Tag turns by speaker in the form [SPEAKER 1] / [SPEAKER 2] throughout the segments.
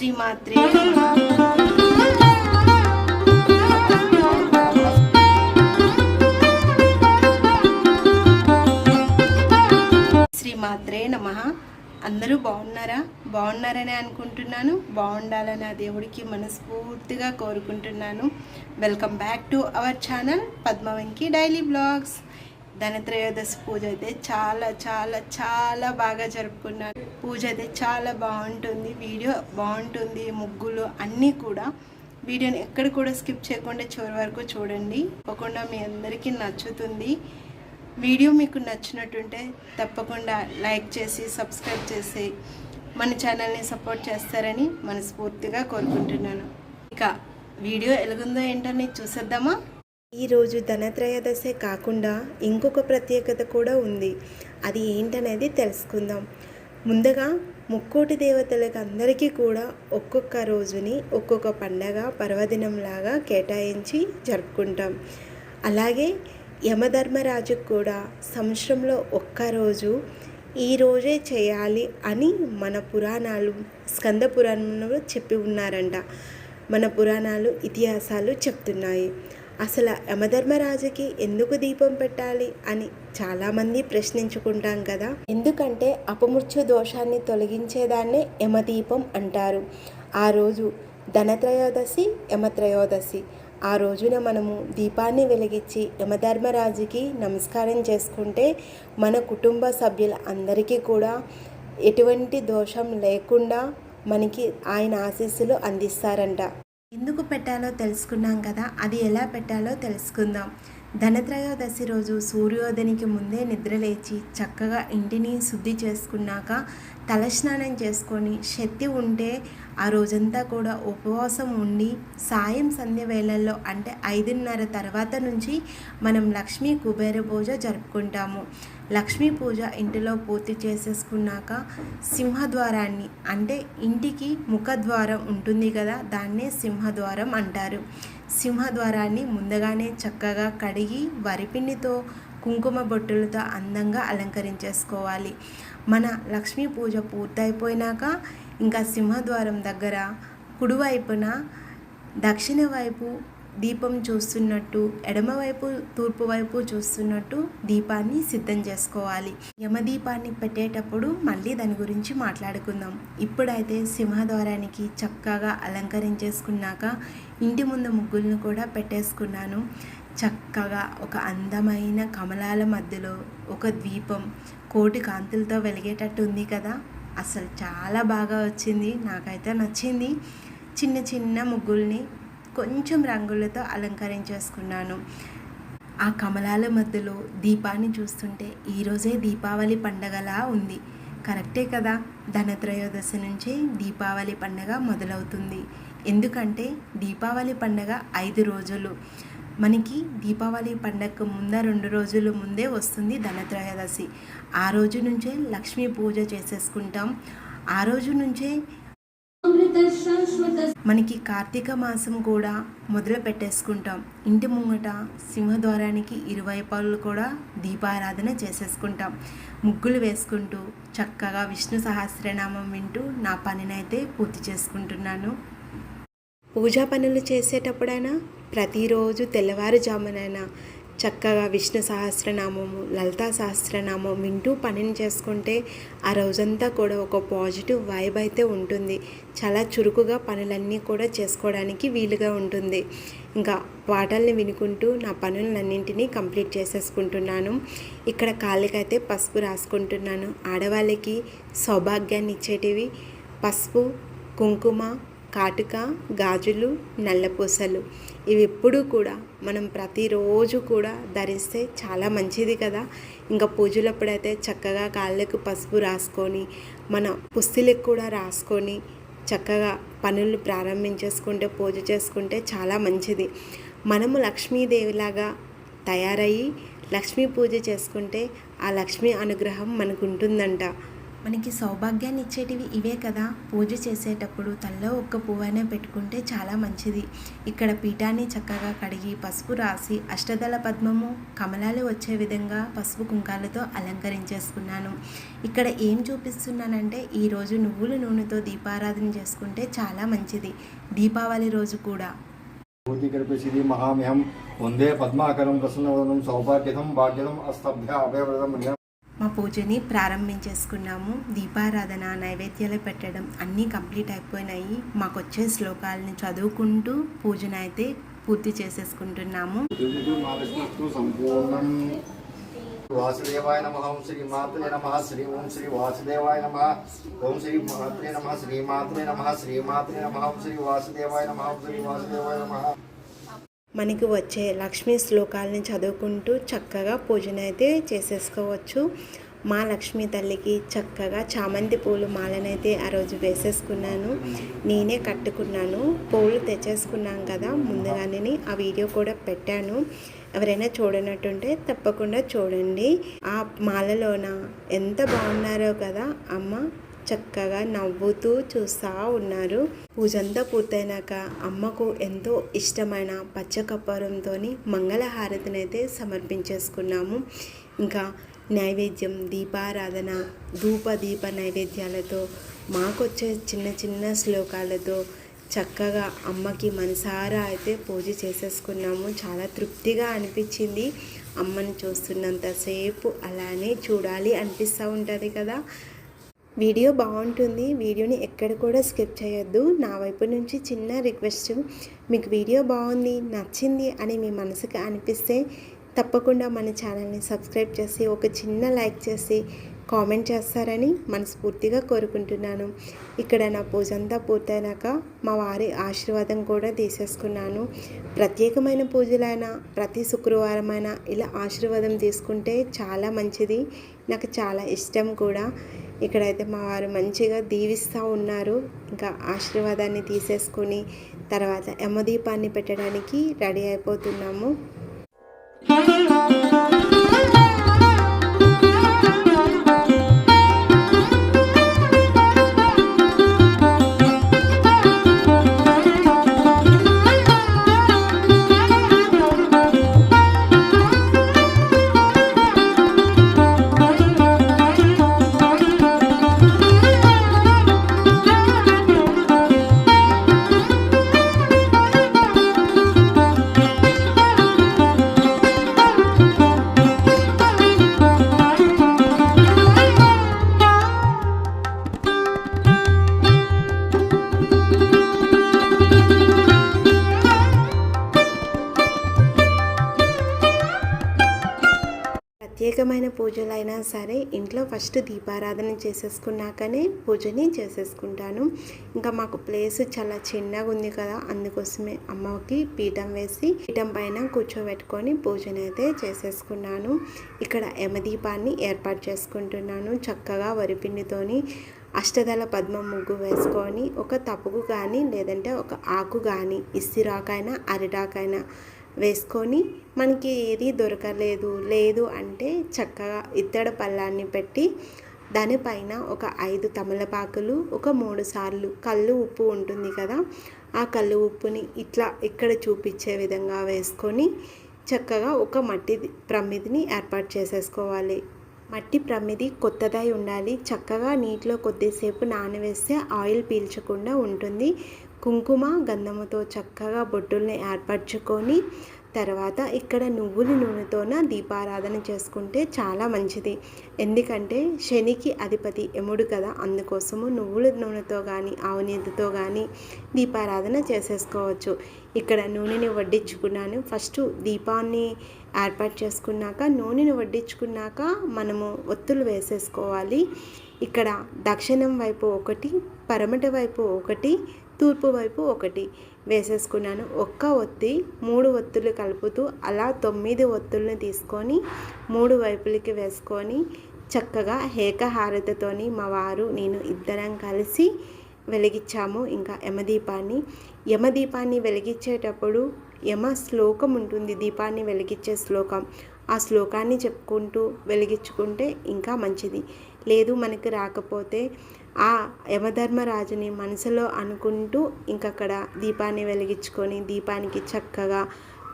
[SPEAKER 1] శ్రీమాత్రే. శ్రీమాత్రే నమ. అందరూ బాగున్నారా? బాగున్నారని అనుకుంటున్నాను. బాగుండాలని ఆ దేవుడికి మనస్ఫూర్తిగా కోరుకుంటున్నాను. Welcome back to our channel Padmavanki daily blogs Dhanatrayodashi పూజ అయితే చాలా చాలా చాలా బాగా జరుపుకున్నారు. పూజ అయితే చాలా బాగుంటుంది. వీడియో బాగుంటుంది. ముగ్గులు అన్నీ కూడా వీడియోని ఎక్కడ కూడా స్కిప్ చేయకుండా చివరి వరకు చూడండి. తప్పకుండా మీ అందరికీ నచ్చుతుంది. వీడియో మీకు నచ్చినట్టుంటే తప్పకుండా లైక్ చేసి సబ్స్క్రైబ్ చేసి మన ఛానల్ని సపోర్ట్ చేస్తారని మనస్ఫూర్తిగా కోరుకుంటున్నాను. ఇక వీడియో ఎలాగుందో ఏంటని చూసేద్దామా? ఈరోజు ధనత్రయోదశే కాకుండా ఇంకొక ప్రత్యేకత కూడా ఉంది. అది ఏంటనేది తెలుసుకుందాం. ముందుగా ముక్కోటి దేవతలకు అందరికీ కూడా ఒక్కొక్క రోజుని ఒక్కొక్క పండగ పర్వదినంలాగా కేటాయించి జరుపుకుంటాం. అలాగే యమధర్మరాజుకు కూడా సంవత్సరంలో ఒక్కరోజు ఈ రోజే చేయాలి అని మన పురాణాలు స్కంద పురాణంలో చెప్పి ఉన్నారంట. మన పురాణాలు ఇతిహాసాలు చెప్తున్నాయి. అసలు యమధర్మరాజుకి ఎందుకు దీపం పెట్టాలి అని చాలామంది ప్రశ్నించుకుంటాం కదా. ఎందుకంటే అపమృత్యు దోషాన్ని తొలగించేదాన్నే యమదీపం అంటారు. ఆ రోజు ధనత్రయోదశి యమత్రయోదశి. ఆ రోజున మనము దీపాన్ని వెలిగించి యమధర్మరాజుకి నమస్కారం చేసుకుంటే మన కుటుంబ సభ్యుల అందరికీ కూడా ఎటువంటి దోషం లేకుండా మనకి ఆయన ఆశీస్సులు అందిస్తారంట. ఎందుకు పెట్టాలో తెలుసుకున్నాం కదా అది ఎలా పెట్టాలో తెలుసుకుందాం. ధనత్రయోదశి రోజు సూర్యోదయానికి ముందే నిద్రలేచి చక్కగా ఇంటిని శుద్ధి చేసుకున్నాక తలస్నానం చేసుకొని శక్తి ఉంటే ఆ రోజంతా కూడా ఉపవాసం ఉండి సాయం సంధ్య వేళల్లో అంటే ఐదున్నర తర్వాత నుంచి మనం లక్ష్మీ కుబేర పూజ జరుపుకుంటాము. లక్ష్మీ పూజ ఇంటిలో పూర్తి చేసేసుకున్నాక సింహద్వారాన్ని అంటే ఇంటికి ముఖద్వారం ఉంటుంది కదా దాన్నే సింహద్వారం అంటారు. సింహద్వారాన్ని ముందుగానే చక్కగా కడిగి వరిపిండితో కుంకుమ బొట్టులతో అందంగా అలంకరించేసుకోవాలి. మన లక్ష్మీ పూజ పూర్తయిపోయినాక ఇంకా సింహద్వారం దగ్గర కుడివైపున దక్షిణ వైపు దీపం చూస్తున్నట్టు ఎడమవైపు తూర్పు వైపు చూస్తున్నట్టు దీపాన్ని సిద్ధం చేసుకోవాలి. యమదీపాన్ని పెట్టేటప్పుడు మళ్ళీ దాని గురించి మాట్లాడుకుందాం. ఇప్పుడైతే సింహద్వారానికి చక్కగా అలంకరించేసుకున్నాక ఇంటి ముందు ముగ్గులను కూడా పెట్టేసుకున్నాను. చక్కగా ఒక అందమైన కమలాల మధ్యలో ఒక ద్వీపం కోటి కాంతులతో వెలిగేటట్టు ఉంది కదా. అసలు చాలా బాగా వచ్చింది. నాకైతే నచ్చింది. చిన్న చిన్న ముగ్గుల్ని కొంచెం రంగులతో అలంకరించేసుకున్నాను. ఆ కమలాల మధ్యలో దీపాన్ని చూస్తుంటే ఈరోజే దీపావళి పండగలా ఉంది. కరెక్టే కదా. ధనత్రయోదశి నుంచి దీపావళి పండగ మొదలవుతుంది. ఎందుకంటే దీపావళి పండగ ఐదు రోజులు. మనకి దీపావళి పండగకు ముంద రెండు రోజుల ముందే వస్తుంది ధనత్రయోదశి. ఆ రోజు నుంచే లక్ష్మీ పూజ చేసేసుకుంటాం. ఆ రోజు నుంచే మనకి కార్తీక మాసం కూడా మొదలు పెట్టేసుకుంటాం. ఇంటి ముంగట సింహద్వారానికి ఇరువైపులు కూడా దీపారాధన చేసేసుకుంటాం. ముగ్గులు వేసుకుంటూ చక్కగా విష్ణు సహస్రనామం వింటూ నా పనినైతే పూర్తి చేసుకుంటున్నాను. పూజా పనులు చేసేటప్పుడైనా ప్రతిరోజు తెల్లవారుజామునైనా చక్కగా విష్ణు సహస్రనామము లలితా సహస్రనామం వింటూ పనిని చేసుకుంటే ఆ రోజంతా కూడా ఒక పాజిటివ్ వైబ్ అయితే ఉంటుంది. చాలా చురుకుగా పనులన్నీ కూడా చేసుకోవడానికి వీలుగా ఉంటుంది. ఇంకా పాటల్ని వినుకుంటూ నా పనులన్నింటినీ కంప్లీట్ చేసేసుకుంటున్నాను. ఇక్కడ కాళ్ళకైతే పసుపు రాసుకుంటున్నాను. ఆడవాళ్ళకి సౌభాగ్యాన్ని ఇచ్చేటివి పసుపు కుంకుమ కాటుక గాజులు నల్లపూసలు ఇవి ఎప్పుడూ కూడా మనం ప్రతిరోజు కూడా ధరిస్తే చాలా మంచిది కదా. ఇంకా పూజలప్పుడైతే చక్కగా కాళ్ళకు పసుపు రాసుకొని మన పుస్తులకు కూడా రాసుకొని చక్కగా పనులు ప్రారంభించేసుకుంటే పూజ చేసుకుంటే చాలా మంచిది. మనము లక్ష్మీదేవిలాగా తయారయ్యి లక్ష్మీ పూజ చేసుకుంటే ఆ లక్ష్మీ అనుగ్రహం మనకు ఉంటుందంట. మనకి సౌభాగ్యాన్ని ఇచ్చేటివి ఇవే కదా. పూజ చేసేటప్పుడు తల్లో ఒక్క పువ్వైనా పెట్టుకుంటే చాలా మంచిది. ఇక్కడ పీఠాన్ని చక్కగా కడిగి పసుపు రాసి అష్టదళ పద్మము కమలాలు వచ్చే విధంగా పసుపు కుంకాలతో అలంకరించేసుకున్నాను. ఇక్కడ ఏం చూపిస్తున్నానంటే ఈరోజు నువ్వుల నూనెతో దీపారాధన చేసుకుంటే చాలా మంచిది. దీపావళి రోజు కూడా.
[SPEAKER 2] భూతికల్పసిది వందే పద్మాకరం ప్రసన్నవదనం సౌభాగ్యతం భాగ్యతం అస్తభ్య అభయవ్రతం
[SPEAKER 1] మా పూజని ప్రారంభించేసుకున్నాము. దీపారాధన నైవేద్యాలు పెట్టడం అన్నీ కంప్లీట్ అయిపోయినాయి. మాకు వచ్చే శ్లోకాలని చదువుకుంటూ పూజను అయితే పూర్తి చేసేసుకుంటున్నాము.
[SPEAKER 2] వాసుదేవాయ నమ. ఓం శ్రీ మాతృ నమ. శ్రీ ఓం శ్రీ వాసుదేవాయ నమ. ఓం శ్రీ మాతృ నమ. శ్రీ మాతృ నమ. శ్రీ మాతృ నమ. ఓం శ్రీ వాసుదేవాయ నమ. ఓం శ్రీ వాసుదేవాయ నమ.
[SPEAKER 1] మనకి వచ్చే లక్ష్మీ శ్లోకాలని చదువుకుంటూ చక్కగా పూజను అయితే చేసేసుకోవచ్చు. మా లక్ష్మీ తల్లికి చక్కగా చామంతి పూలు మాలనైతే ఆ రోజు వేసేసుకున్నాను. నేనే కట్టుకున్నాను. పూలు తెచ్చేసుకున్నాం కదా ముందుగానే ఆ వీడియో కూడా పెట్టాను. ఎవరైనా చూడనట్టుంటే తప్పకుండా చూడండి. ఆ మాలలోన ఎంత బాగున్నారో కదా అమ్మ. చక్కగా నవ్వుతూ చూస్తూ ఉన్నారు. పూజంతా పూర్తయినాక అమ్మకు ఎంతో ఇష్టమైన పచ్చకప్పరంతో మంగళహారతిని అయితే సమర్పించేసుకున్నాము. ఇంకా నైవేద్యం దీపారాధన ధూప దీప నైవేద్యాలతో మాకొచ్చే చిన్న చిన్న శ్లోకాలతో చక్కగా అమ్మకి మనసారా అయితే పూజ చేసేసుకున్నాము. చాలా తృప్తిగా అనిపించింది. అమ్మని చూస్తున్నంతసేపు అలానే చూడాలి అనిపిస్తూ ఉంటుంది కదా. వీడియో బాగుంటుంది. వీడియోని ఎక్కడ కూడా స్కిప్ చేయొద్దు. నా వైపు నుంచి చిన్న రిక్వెస్ట్ మీకు వీడియో బాగుంది నచ్చింది అని మీ మనసుకి అనిపిస్తే తప్పకుండా మన ఛానల్ని సబ్స్క్రైబ్ చేసి ఒక చిన్న లైక్ చేసి కామెంట్ చేస్తారని మనస్ఫూర్తిగా కోరుకుంటున్నాను. ఇక్కడ నా పూజ అంతా పూర్తయినాక మా వారి ఆశీర్వాదం కూడా తీసేసుకున్నాను. ప్రత్యేకమైన పూజలైనా ప్రతి శుక్రవారమైనా ఇలా ఆశీర్వాదం తీసుకుంటే చాలా మంచిది. నాకు చాలా ఇష్టం కూడా. ఇక్కడైతే మా వారు మంచిగా దీవిస్తూ ఉన్నారు. ఇంకా ఆశీర్వాదాన్ని తీసేసుకొని తర్వాత యమదీపాన్ని పెట్టడానికి రెడీ అయిపోతున్నాము. పూజలైనా సరే ఇంట్లో ఫస్ట్ దీపారాధన చేసేసుకున్నాకనే పూజని చేసేసుకుంటాను. ఇంకా మాకు ప్లేస్ చాలా చిన్నగా ఉంది కదా అందుకోసమే అమ్మకి పీఠం వేసి పీఠం పైన కూర్చోబెట్టుకొని పూజని అయితే చేసేసుకున్నాను. ఇక్కడ యమదీపాన్ని ఏర్పాటు చేసుకుంటున్నాను చక్కగా వరిపిండితోని అష్టదళ పద్మ ముగ్గు వేసుకొని ఒక తప్పుకు కానీ లేదంటే ఒక ఆకు కానీ ఇస్తిరాకైనా అరిటాకైనా వేసుకొని మనకి ఏది దొరకలేదు లేదు అంటే చక్కగా ఇత్తడి పళ్ళాన్ని పెట్టి దానిపైన ఒక ఐదు తమలపాకులు ఒక మూడు సార్లు కళ్ళు ఉప్పు ఉంటుంది కదా ఆ కళ్ళు ఉప్పుని ఇట్లా ఇక్కడ చూపించే విధంగా వేసుకొని చక్కగా ఒక మట్టి ప్రమిదిని ఏర్పాటు చేసేసుకోవాలి. మట్టి ప్రమిది కొత్తదై ఉండాలి. చక్కగా నీటిలో కొద్దిసేపు నానవేస్తే ఆయిల్ పీల్చకుండా ఉంటుంది. కుంకుమ గంధముతో చక్కగా బొట్టుల్ని ఏర్పరచుకొని తర్వాత ఇక్కడ నువ్వుల నూనెతోన దీపారాధన చేసుకుంటే చాలా మంచిది. ఎందుకంటే శనికి అధిపతి ఎముడు కదా అందుకోసము నువ్వుల నూనెతో కానీ ఆవునీతితో కానీ దీపారాధన చేసేసుకోవచ్చు. ఇక్కడ నూనెని వడ్డించుకున్నాను. ఫస్ట్ దీపాన్ని ఏర్పాటు చేసుకున్నాక నూనెని వడ్డించుకున్నాక మనము ఒత్తులు వేసేసుకోవాలి. ఇక్కడ దక్షిణం వైపు ఒకటి పరమటి వైపు ఒకటి తూర్పు వైపు ఒకటి వేసేసుకున్నాను. ఒక్క ఒత్తి మూడు ఒత్తులు కలుపుతూ అలా తొమ్మిది ఒత్తుల్ని తీసుకొని మూడు వైపులకి వేసుకొని చక్కగా ఏకహారతతోని మా వారు నేను ఇద్దరం కలిసి వెలిగించాము ఇంకా యమదీపాన్ని. యమదీపాన్ని వెలిగించేటప్పుడు యమ శ్లోకం ఉంటుంది దీపాన్ని వెలిగించే శ్లోకం. ఆ శ్లోకాన్ని చెప్పుకుంటూ వెలిగించుకుంటే ఇంకా మంచిది. లేదు మనకి రాకపోతే ఆ యమధర్మరాజుని మనసులో అనుకుంటూ ఇంకక్కడ దీపాన్ని వెలిగించుకొని దీపానికి చక్కగా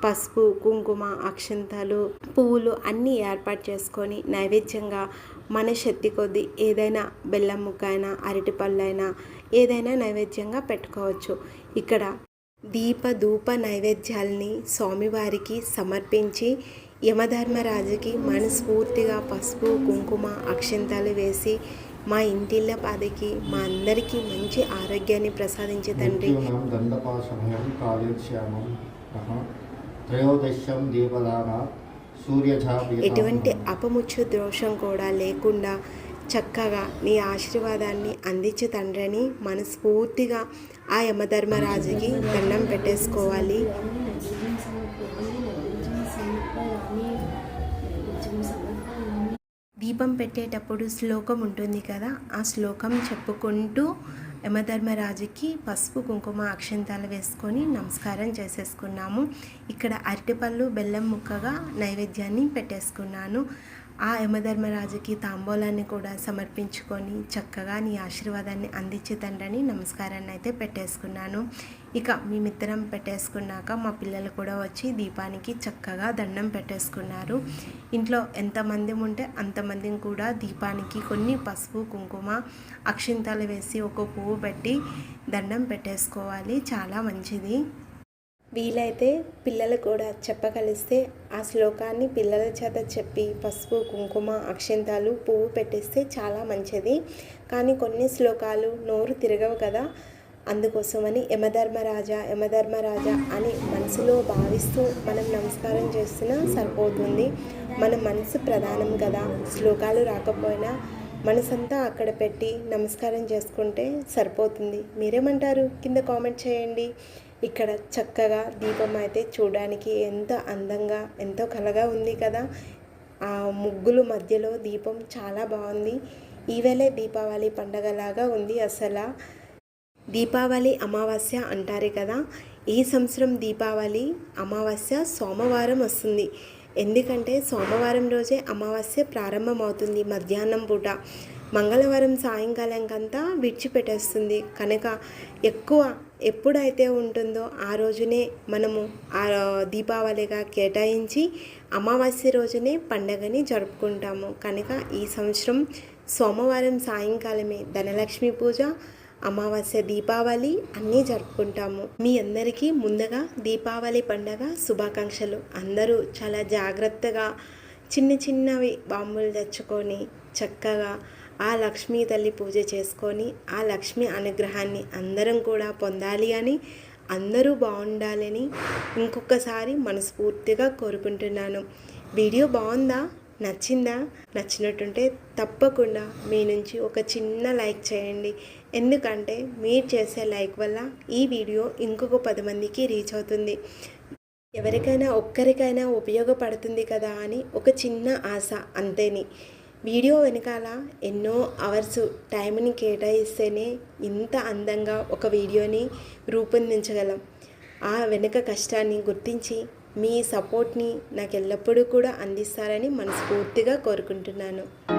[SPEAKER 1] పసుపు కుంకుమ అక్షంతలు పువ్వులు అన్నీ ఏర్పాటు చేసుకొని నైవేద్యంగా మన శక్తి కొద్దీ ఏదైనా బెల్లం ముక్క అయినా అరటిపళ్ళు ఏదైనా నైవేద్యంగా పెట్టుకోవచ్చు. ఇక్కడ దీప ధూప నైవేద్యాల్ని స్వామివారికి సమర్పించి యమధర్మరాజుకి మనస్ఫూర్తిగా పసుపు కుంకుమ అక్షంతాలు వేసి మా ఇంటిళ్ళ పాదికి మా అందరికీ మంచి ఆరోగ్యాన్ని ప్రసాదించే తండ్రి.
[SPEAKER 2] త్రయోదశ్యం దీపదానా
[SPEAKER 1] ఎటువంటి అపముచ్చు దోషం కూడా లేకుండా చక్కగా నీ ఆశీర్వాదాన్ని అందించే తండ్రిని మనస్ఫూర్తిగా ఆ యమధర్మరాజుకి దండం పెట్టేసుకోవాలి. దీపం పెట్టేటప్పుడు శ్లోకం ఉంటుంది కదా ఆ శ్లోకం చెప్పుకుంటూ యమధర్మరాజుకి పసుపు కుంకుమ అక్షంతాలు వేసుకొని నమస్కారం చేసేసుకున్నాము. ఇక్కడ అరటిపళ్ళు బెల్లం ముక్కగా నైవేద్యాన్ని పెట్టేసుకున్నాను. ఆ యమధర్మరాజుకి తాంబూలాన్ని కూడా సమర్పించుకొని చక్కగా నీ ఆశీర్వాదాన్ని అందించే తండ్రిని నమస్కారాన్ని అయితే పెట్టేసుకున్నాను. ఇక మేమిద్దరం పెట్టేసుకున్నాక మా పిల్లలు కూడా వచ్చి దీపానికి చక్కగా దండం పెట్టేసుకున్నారు. ఇంట్లో ఎంతమంది ఉంటే అంతమందిని కూడా దీపానికి కొన్ని పసుపు కుంకుమ అక్షింతలు వేసి ఒక పువ్వు పెట్టి దండం పెట్టేసుకోవాలి. చాలా మంచిది. వీలైతే పిల్లలు కూడా చెప్పగలిస్తే ఆ శ్లోకాన్ని పిల్లల చేత చెప్పి పసుపు కుంకుమ అక్షంతాలు పువ్వు పెట్టిస్తే చాలా మంచిది. కానీ కొన్ని శ్లోకాలు నోరు తిరగవు కదా. అందుకోసమని యమధర్మరాజా యమధర్మరాజా అని మనసులో భావిస్తూ మనం నమస్కారం చేస్తున్నా సరిపోతుంది. మన మనసు ప్రధానం కదా. శ్లోకాలు రాకపోయినా మనసంతా అక్కడ పెట్టి నమస్కారం చేసుకుంటే సరిపోతుంది. మీరేమంటారు? కింద కామెంట్ చేయండి. ఇక్కడ చక్కగా దీపం అయితే చూడడానికి ఎంతో అందంగా ఎంతో కలగా ఉంది కదా. ఆ ముగ్గులు మధ్యలో దీపం చాలా బాగుంది. ఈవేళే దీపావళి పండగలాగా ఉంది అసలు. దీపావళి అమావాస్య అంటారు కదా. ఈ సంవత్సరం దీపావళి అమావాస్య సోమవారం వస్తుంది. ఎందుకంటే సోమవారం రోజే అమావాస్య ప్రారంభమవుతుంది మధ్యాహ్నం పూట. మంగళవారం సాయంకాలంకంతా విడిచిపెట్టేస్తుంది. కనుక ఎక్కువ ఎప్పుడైతే ఉంటుందో ఆ రోజునే మనము ఆ దీపావళిగా కేటాయించి అమావాస్య రోజునే పండగని జరుపుకుంటాము. కనుక ఈ సంవత్సరం సోమవారం సాయంకాలమే ధనలక్ష్మి పూజ అమావాస్య దీపావళి అన్నీ జరుపుకుంటాము. మీ అందరికీ ముందుగా దీపావళి పండగ శుభాకాంక్షలు. అందరూ చాలా జాగ్రత్తగా చిన్న చిన్నవి బాంబులు తెచ్చుకొని చక్కగా ఆ లక్ష్మీ తల్లి పూజ చేసుకొని ఆ లక్ష్మి అనుగ్రహాన్ని అందరం కూడా పొందాలి అని అందరూ బాగుండాలని ఇంకొకసారి మనస్ఫూర్తిగా కోరుకుంటున్నాను. వీడియో బాగుందా? నచ్చిందా? నచ్చినట్టుంటే తప్పకుండా మీ నుంచి ఒక చిన్న లైక్ చేయండి. ఎందుకంటే మీరు చేసే లైక్ వల్ల ఈ వీడియో ఇంకొక పది మందికి రీచ్ అవుతుంది. ఎవరికైనా ఒక్కరికైనా ఉపయోగపడుతుంది కదా అని ఒక చిన్న ఆశ అంతేని. వీడియో వెనకాల ఎన్నో అవర్స్ టైంని కేటాయిస్తేనే ఇంత అందంగా ఒక వీడియోని రూపొందించగలం. ఆ వెనుక కష్టాన్ని గుర్తించి మీ సపోర్ట్ని నాకు ఎల్లప్పుడూ కూడా అందిస్తారని మనస్ఫూర్తిగా కోరుకుంటున్నాను.